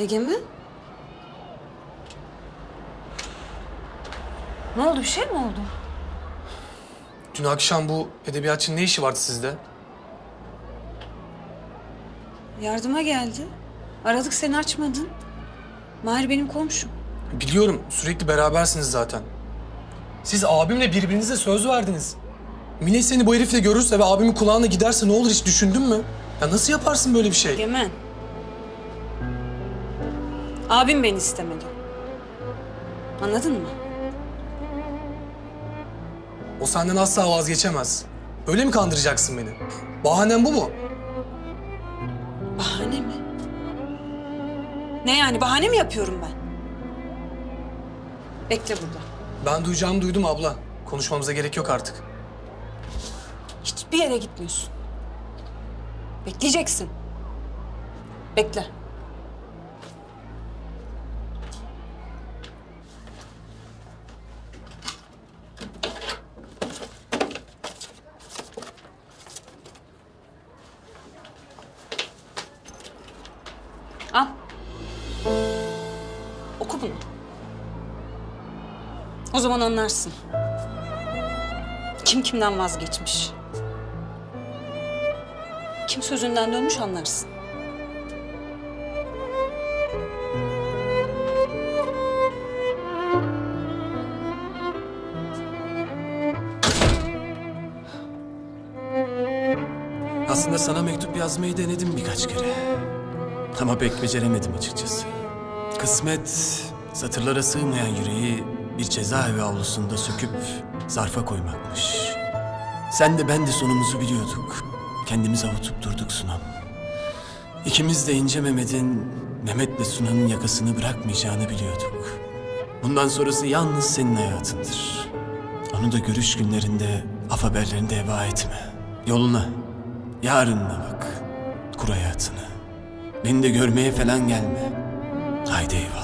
Egemen? Ne oldu? Bir şey mi oldu? Dün akşam bu edebiyatçının ne işi vardı sizde? Yardıma geldi. Aradık seni açmadın. Mahir benim komşum. Biliyorum sürekli berabersiniz zaten. Siz abimle birbirinize söz verdiniz. Mine seni bu herifle görürse ve abimin kulağına giderse ne olur hiç düşündün mü? Ya nasıl yaparsın böyle bir şey? Egemen. Abim beni istemedi. Anladın mı? O senden asla vazgeçemez. Öyle mi kandıracaksın beni? Bahanen bu mu? Bahane mi? Ne yani bahane mi yapıyorum ben? Bekle burada. Ben duyacağımı duydum abla. Konuşmamıza gerek yok artık. Hiçbir yere gitmiyorsun. Bekleyeceksin. Bekle. Al. Oku bunu. O zaman anlarsın. Kim kimden vazgeçmiş. Kim sözünden dönmüş anlarsın. Aslında sana mektup yazmayı denedim birkaç kere. Ama pek beceremedim açıkçası. Kısmet satırlara sığmayan yüreği bir cezaevi avlusunda söküp zarfa koymakmış. Sen de ben de sonumuzu biliyorduk. Kendimizi avutup durduk Sunam. İkimiz de İnce Mehmet'in Mehmet'le Sunan'ın yakasını bırakmayacağını biliyorduk. Bundan sonrası yalnız senin hayatındır. Onu da görüş günlerinde, af haberlerinde heba etme. Yoluna, yarınına bak. Kur hayatını. Beni de görmeye falan gelme. Haydi eyvallah.